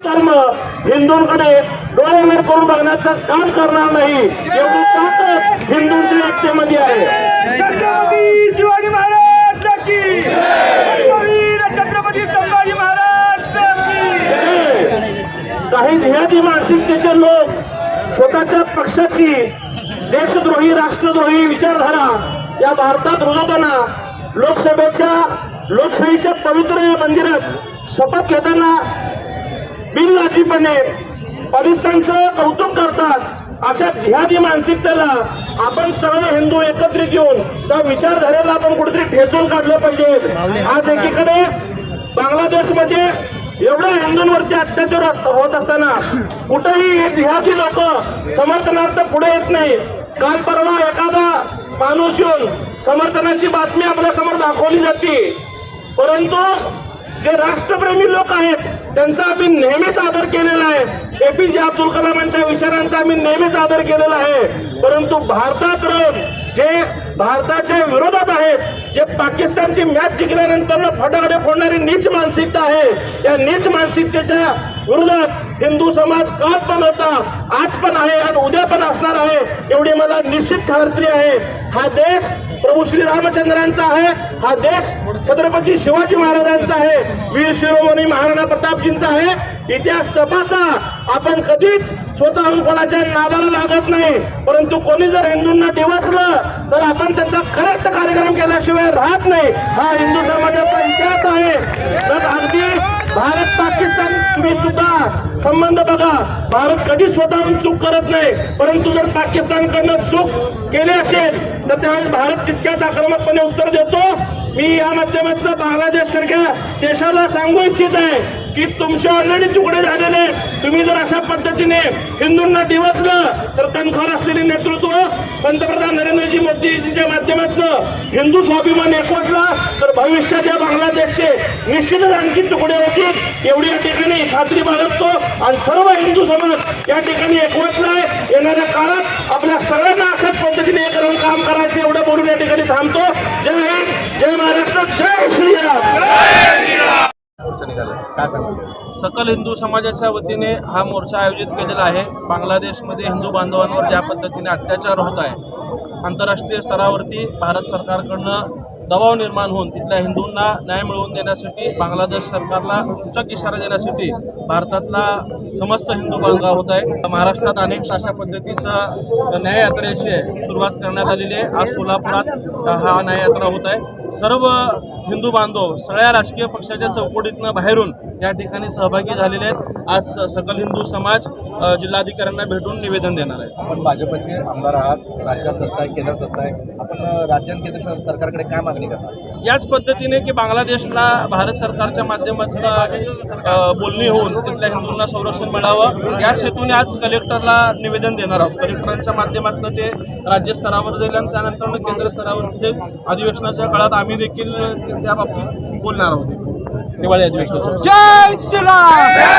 धर्म हिंदूंकडे डोळ्यावर करून बघण्याचं काम करणार नाही. एवढी ताकद हिंदूंच्या एकतेमध्ये आहे. शिवाजी महाराज छत्रपती संभाजी महाराज की. काही जिहादी मानसिकतेचे लोक स्वतःच्या पक्षाची देशद्रोही राष्ट्रद्रोही विचारधारा या भारतात रुजवताना लोकसभेच्या लोकशाहीच्या पवित्र मंदिरात शपथ घेताना बिनलाजीपणे पाकिस्तानचं कौतुक करतात अशा जिहादी मानसिकतेला आपण सगळे हिंदू एकत्रित येऊन त्या विचारधारेला आपण कुठेतरी ठेचून काढलं पाहिजे. आज एकीकडे बांगलादेशमध्ये एवढ्या हिंदूंवरती अत्याचार होत असताना कुठेही हे जिहादी लोक समर्थनार्थ पुढे येत नाही. काल परवा एखादा माणूस येऊन समर्थनाची बातमी आपल्यासमोर दाखवली जाते. परंतु जे राष्ट्रप्रेमी लोक आहेत त्यांचा आम्ही नेहमीच आदर केलेला आहे. एपीजे अब्दुल कलामांच्या विचारांचा आम्ही नेहमीच आदर केलेला आहे. परंतु भारतात राहून जे भारताच्या विरोधात आहेत जे पाकिस्तानची मॅच जिंकल्यानंतर फटाकडे फोडणारी नीच मानसिकता आहे या नीच मानसिकतेच्या विरोधात हिंदू समाज काल पण होता आज पण आहे आणि उद्या पण असणार आहे एवढी मला निश्चित खात्री आहे. हा देश प्रभू श्री रामचंद्रांचा आहे हा देश छत्रपती शिवाजी महाराजांचा आहे वीर शिरोमणी महाराणा प्रतापजींचा आहे इतिहास तपासा आपण कधीच स्वतःहून कोणाच्या नादाला लागत नाही. परंतु कोणी जर हिंदूंना डिवसलं तर आपण त्यांचा करेक्ट कार्यक्रम केल्याशिवाय राहत नाही. हा हिंदू समाजाचा इतिहास आहे. तर अगदी भारत पाकिस्तान तुम्ही सुद्धा संबंध बघा. भारत कधी स्वतःहून चूक करत नाही. परंतु जर पाकिस्तानकडनं चूक केली असेल तर त्यावेळेस भारत तितक्याच आक्रमकपणे उत्तर देतो. मी या माध्यमातून बांगलादेश सारख्या देशाला सांगू इच्छित आहे. की तुमचे ऑलरेडी तुकडे झालेले तुम्ही जर अशा पद्धतीने हिंदूंना दिवसलं तर कणखर असलेले नेतृत्व पंतप्रधान नरेंद्रजी मोदीजीच्या माध्यमातून हिंदू स्वाभिमान एकवटला तर भविष्याच्या बांगलादेशचे निश्चितच आणखी तुकडे होतील. एवढी या ठिकाणी खात्री बाळगतो. आणि सर्व हिंदू समाज या ठिकाणी एकवटलाय येणाऱ्या काळात आपल्या सगळ्यांना अशाच पद्धतीने हे करून काम करायचं एवढं बोलून या ठिकाणी थांबतो. जय हिंद जय महाराष्ट्र जय श्रीराम मोर्चा निघाला काय सांगतो सकल हिंदू समाजाच्या वतीने हा मोर्चा आयोजित केलेला आहे. बांगलादेशमध्ये हिंदू बांधवांवर ज्या पद्धतीने अत्याचार होत आहे आंतरराष्ट्रीय स्तरावरती भारत सरकारकडनं दबाव निर्माण होऊन तिथल्या हिंदूंना न्याय मिळवून देण्यासाठी बांगलादेश सरकारला सूचक इशारा देण्यासाठी भारतातला समस्त हिंदू बांधव होत आहे. महाराष्ट्रात अनेक अशा पद्धतीचा न्याययात्रेची सुरुवात करण्यात आलेली आहे. आज सोलापुरात हा न्याययात्रा होत आहे. सर्व हिंदू बांधव सगळ्या राजकीय पक्षाच्या चौकटीतनं बाहेरून या ठिकाणी सहभागी झालेले आहेत. आज सकल हिंदू समाज जिल्हाधिकाऱ्यांना भेटून निवेदन देणार आहे. आपण भाजपचे आमदार आहात राज्यात सत्ता आहे केंद्र सत्ता आहे. आपण राज्य आणि केंद्र सरकारकडे काय मागणी करणार? याच पद्धतीने की बांगलादेशला भारत सरकारच्या माध्यमातून बोलणी होऊन तिथल्या हिंदूंना संरक्षण मिळावं याच हेतूने आज कलेक्टरला निवेदन देणार आहोत. कलेक्टरांच्या माध्यमातून ते राज्यस्तरावर जाईल आणि त्यानंतर केंद्र स्तरावर ते अधिवेशनाच्या काळात आम्ही देखील त्या बाबतीत बोलणार आहोत. दिवाळी अधिवेशनात जय श्रीराम!